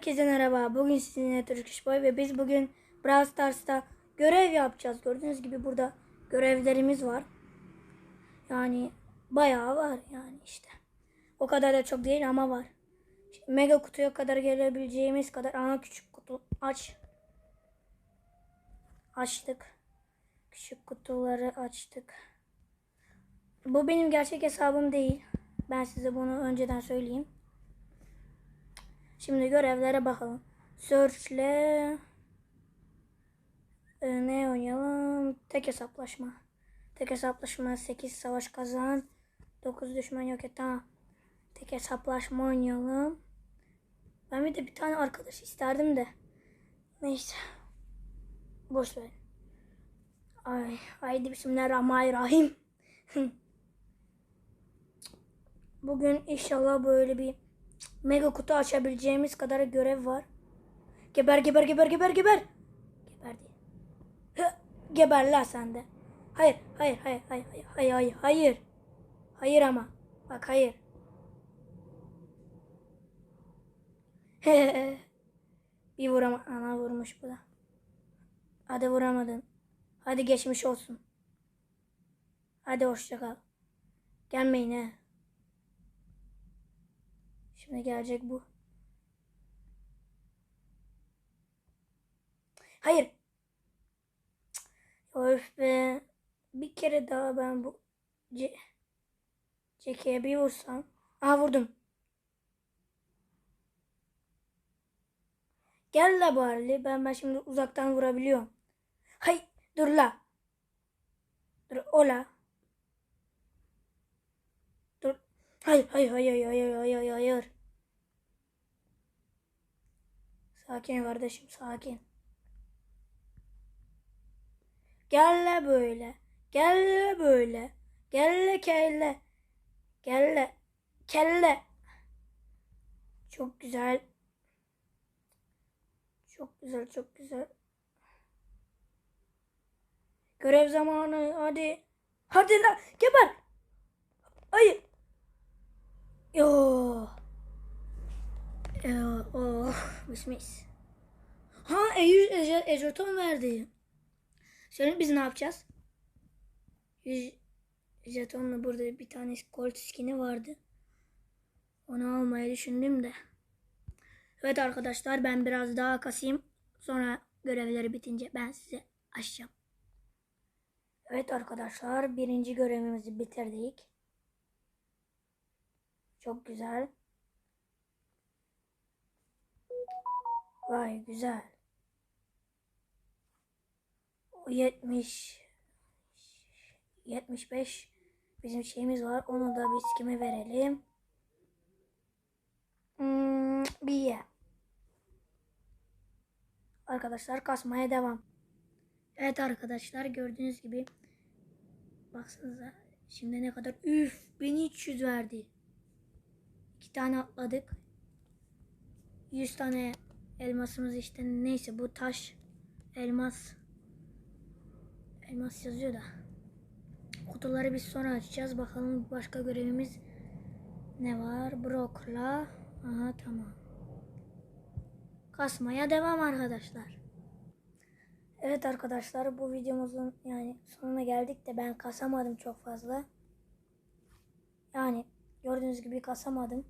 Herkese merhaba. Bugün sizinle Turkish Boy ve biz bugün Brawl Stars'ta görev yapacağız. Gördüğünüz gibi burada görevlerimiz var. Yani bayağı var yani işte. O kadar da çok değil ama var. Şimdi mega kutuya kadar gelebileceğimiz kadar ana küçük kutu aç. Açtık. Küçük kutuları açtık. Bu benim gerçek hesabım değil. Ben size bunu önceden söyleyeyim. Şimdi görevlere bakalım. Search'le e, ne oynayalım? Tek hesaplaşma. Tek hesaplaşma 8 savaş kazan. 9 düşman yok et. Tamam. Tek hesaplaşma oynayalım. Ben bir de bir tane arkadaş isterdim de. Neyse. Boş ver. Ay, haydi bismillahirrahmanirrahim. Bugün inşallah böyle bir mega kutu açabileceğimiz kadar görev var. Geber geber geber geber geber. Geberdi. Hı, geber la sen de. Hayır hayır hayır hayır hayır hayır hayır hayır. Hayır ama. Bak hayır. bir vurama ana vurmuş bu da. Hadi vuramadın. Hadi geçmiş olsun. Hadi hoşça kal. Gelmeyin he. Şimdi gelecek bu. Hayır. Öf be. Bir kere daha ben bu C Ceki'ye bir vursam. Aha vurdum. Gel la bari. Ben ben şimdi uzaktan vurabiliyorum. Hay dur la. Dur ola. Dur. Hayır hayır hayır hayır hayır hayır hayır. Sakin kardeşim sakin. Gelle böyle. Gelle böyle. Gelle kelle. Gelle. Kelle. Çok güzel. Çok güzel çok güzel. Görev zamanı hadi. Hadi lan geber. Hayır. Yo. Oh. Mis mis. Ha Eyyüz Ece, Ejoton verdi. Şimdi biz ne yapacağız? 100 jetonla burada bir tane gold skin'i vardı. Onu almayı düşündüm de. Evet arkadaşlar ben biraz daha kasayım. Sonra görevleri bitince ben size açacağım. Evet arkadaşlar birinci görevimizi bitirdik. Çok güzel. Vay güzel. O 70 75 bizim şeyimiz var. Onu da biz kime verelim? Hmm, bir. Arkadaşlar kasmaya devam. Evet arkadaşlar gördüğünüz gibi baksanıza şimdi ne kadar üf 1300 verdi. İki tane atladık. 100 tane elmasımız işte neyse bu taş elmas elmas yazıyor da. Kutuları biz sonra açacağız. Bakalım başka görevimiz ne var? Brokla. Aha tamam. Kasmaya devam arkadaşlar. Evet arkadaşlar bu videomuzun yani sonuna geldik de ben kasamadım çok fazla. Yani gördüğünüz gibi kasamadım.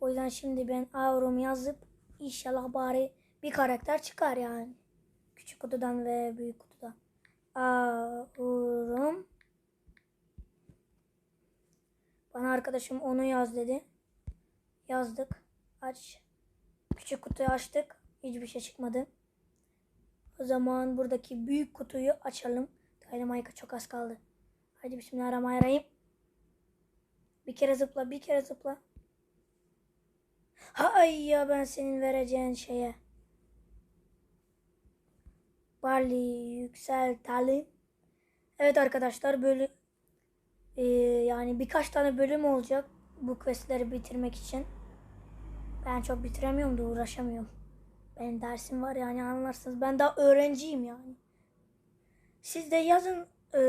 O yüzden şimdi ben Aurum yazıp inşallah bari bir karakter çıkar yani. Küçük kutudan ve büyük kutudan. Aurum. Bana arkadaşım onu yaz dedi. Yazdık. Aç. Küçük kutuyu açtık. Hiçbir şey çıkmadı. O zaman buradaki büyük kutuyu açalım. Dynamite'a çok az kaldı. Hadi bismillahirrahmanirrahim. Bir kere zıpla, bir kere zıpla. Hay ya ben senin vereceğin şeye. Barley yükseltelim. Evet arkadaşlar böyle yani birkaç tane bölüm olacak bu questleri bitirmek için. Ben çok bitiremiyorum da uğraşamıyorum. Benim dersim var yani anlarsınız. Ben daha öğrenciyim yani. Siz de yazın e,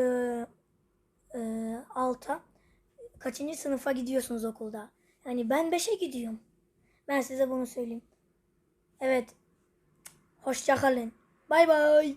e, alta kaçıncı sınıfa gidiyorsunuz okulda. Yani ben 5'e gidiyorum. Ben size bunu söyleyeyim. Evet. Hoşça kalın. Bay bay.